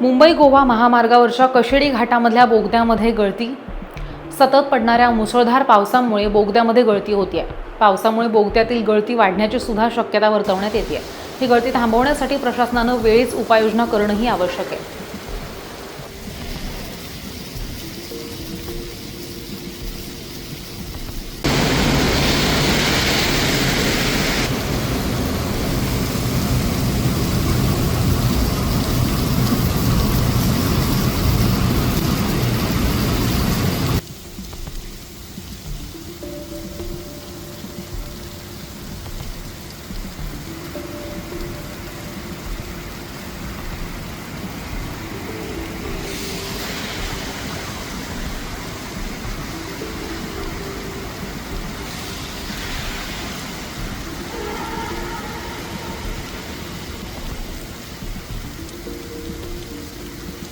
मुंबई गोवा महामार्गावरच्या कशेडी घाटामधल्या बोगद्यामध्ये गळती. सतत पडणाऱ्या मुसळधार पावसामुळे बोगद्यामध्ये गळती होती आहे पावसामुळे बोगद्यातील गळती वाढण्याची सुद्धा शक्यता वर्तवण्यात येते आहे ही गळती थांबवण्यासाठी प्रशासनानं वेळीच उपाययोजना करणंही आवश्यक आहे.